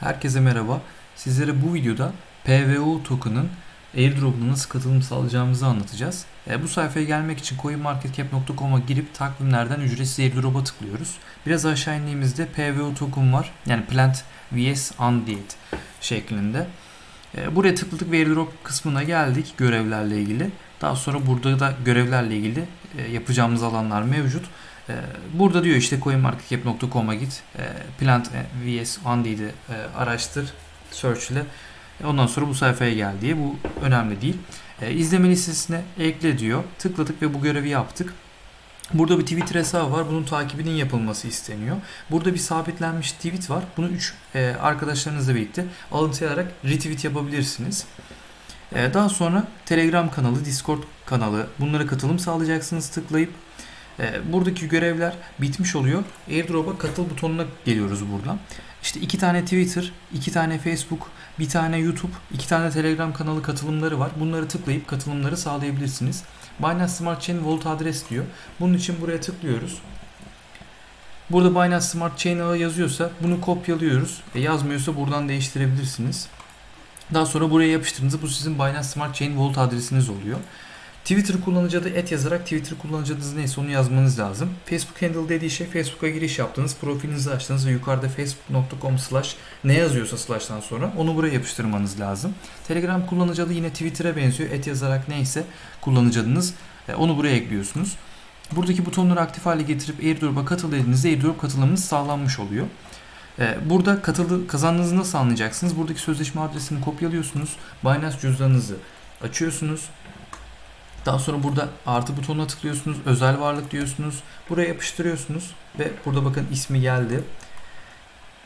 Herkese merhaba. Sizlere bu videoda PVO token'ın airdrop'una nasıl katılım sağlayacağımızı anlatacağız. E, bu sayfaya gelmek için coinmarketcap.com'a girip takvimlerden ücretsiz airdrop'a tıklıyoruz. Biraz aşağı indiğimizde PVO token var. Yani Plant vs Undead şeklinde. E, buraya tıkladık ve airdrop kısmına geldik görevlerle ilgili. Daha sonra burada da görevlerle ilgili e, yapacağımız alanlar mevcut. E, Burada diyor işte coinmarketcap.com'a git. e, Plant vs Undead'i e, araştır. Search ile. E, Ondan sonra bu sayfaya gel diye. Bu önemli değil. İzleme listesine ekle diyor. Tıkladık ve bu görevi yaptık. Burada bir Twitter hesabı var. Bunun takibinin yapılması isteniyor. Burada bir sabitlenmiş tweet var. Bunu 3 arkadaşlarınızla birlikte alıntılayarak retweet yapabilirsiniz. E, Daha sonra Telegram kanalı, Discord kanalı bunlara katılım sağlayacaksınız tıklayıp. E, Buradaki görevler bitmiş oluyor. Airdrop'a katıl butonuna geliyoruz buradan. İşte iki tane Twitter, iki tane Facebook, bir tane YouTube, iki tane Telegram kanalı katılımları var. Bunları tıklayıp katılımları sağlayabilirsiniz. Binance Smart Chain Wallet adres diyor. Bunun için buraya tıklıyoruz. Burada Binance Smart Chain ağı yazıyorsa bunu kopyalıyoruz. E yazmıyorsa buradan değiştirebilirsiniz. Daha sonra buraya yapıştırdığınızda bu sizin Binance Smart Chain Wallet adresiniz oluyor. Twitter kullanıcı adı et yazarak Twitter kullanıcı adınız neyse onu yazmanız lazım. Facebook handle dediği şey Facebook'a giriş yaptınız, profilinizi açtınız ve yukarıda facebook.com slash ne yazıyorsa slash'tan sonra onu buraya yapıştırmanız lazım. Telegram kullanıcı adı yine Twitter'a benziyor. Et yazarak neyse kullanıcı adınız e, onu buraya ekliyorsunuz. Buradaki butonları aktif hale getirip airdrop'a katıl dediğinizde airdrop katılımınız sağlanmış oluyor. E, Burada katılı kazandığınızı nasıl anlayacaksınız? Buradaki sözleşme adresini kopyalıyorsunuz. Binance cüzdanınızı açıyorsunuz. Daha sonra burada artı butonuna tıklıyorsunuz. Özel varlık diyorsunuz. Buraya yapıştırıyorsunuz. Ve burada bakın ismi geldi.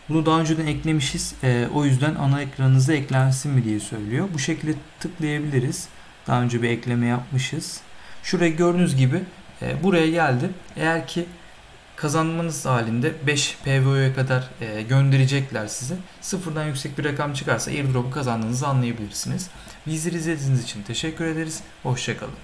Bunu daha önceden eklemişiz. Ee, o yüzden ana ekranınıza eklensin mi diye söylüyor. Bu şekilde tıklayabiliriz. Daha önce bir ekleme yapmışız. Şuraya gördüğünüz gibi e, buraya geldi. Eğer ki kazanmanız halinde 5 PVO'ya kadar e, gönderecekler size. Sıfırdan yüksek bir rakam çıkarsa airdrop'u kazandığınızı anlayabilirsiniz. Bizleri izlediğiniz için teşekkür ederiz. Hoşçakalın.